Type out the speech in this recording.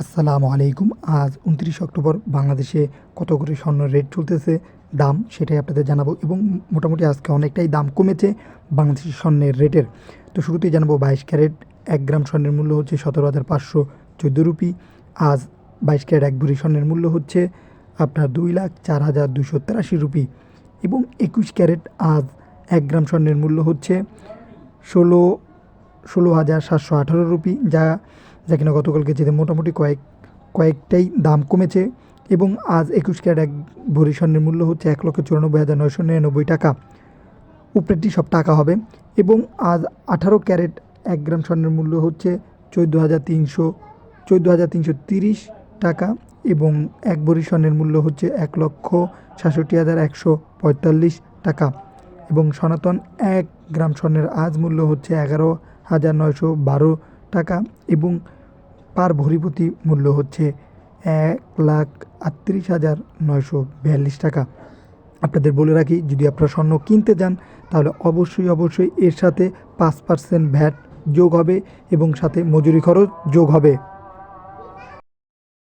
আসসালামু আলাইকুম। আজ উনত্রিশ অক্টোবর বাংলাদেশে কত করে স্বর্ণ রেট চলতেছে? দাম সেটাই আপনাদের জানাব এবং মোটামুটি আজকে অনেকটাই দাম কমেছে বাংলাদেশের স্বর্ণের রেটের তো শুরুতেই জানাব বাইশ ক্যারেট এক গ্রাম স্বর্ণের মূল্য হচ্ছে সতেরো হাজার পাঁচশো চোদ্দ রুপি। আজ বাইশ ক্যারেট এক ভরি স্বর্ণের মূল্য হচ্ছে আপনার দুই লাখ চার হাজার দুশো তেরাশি রুপি। এবং একুশ ক্যারেট আজ এক গ্রাম স্বর্ণের মূল্য হচ্ছে ষোলো ষোলো হাজার সাতশো আঠারো রুপি, যা যা কিনা গতকালকে যেতে মোটামুটি কয়েক, কয়েকটাই দাম কমেছে এবং আজ একুশ ক্যারেট এক ভরি স্বর্ণের মূল্য হচ্ছে এক লক্ষ চুরানব্বই হাজার নয়শো নিরানব্বই টাকা। উপরেটি সব টাকা হবে এবং আজ আঠারো ক্যারেট এক গ্রাম স্বর্ণের মূল্য হচ্ছে চোদ্দ হাজার তিনশো, চোদ্দ হাজার তিনশো তিরিশ টাকা এবং এক ভরি স্বর্ণের মূল্য হচ্ছে এক লক্ষ সাতষট্টি হাজার একশো পঁয়তাল্লিশ টাকা এবং সনাতন এক গ্রাম স্বর্ণের আজ মূল্য হচ্ছে এগারো হাজার নয়শো বারো টাকা এবং পার ভরিপতি মূল্য হচ্ছে এক লাখ আটত্রিশ হাজার নয়শো বিয়াল্লিশ টাকা। আপনাদের বলে রাখি, যদি আপনারা স্বর্ণ কিনতে যান, তাহলে অবশ্যই অবশ্যই এর সাথে পাঁচ পার্সেন্ট ভ্যাট যোগ হবে এবং সাথে মজুরি খরচ যোগ হবে।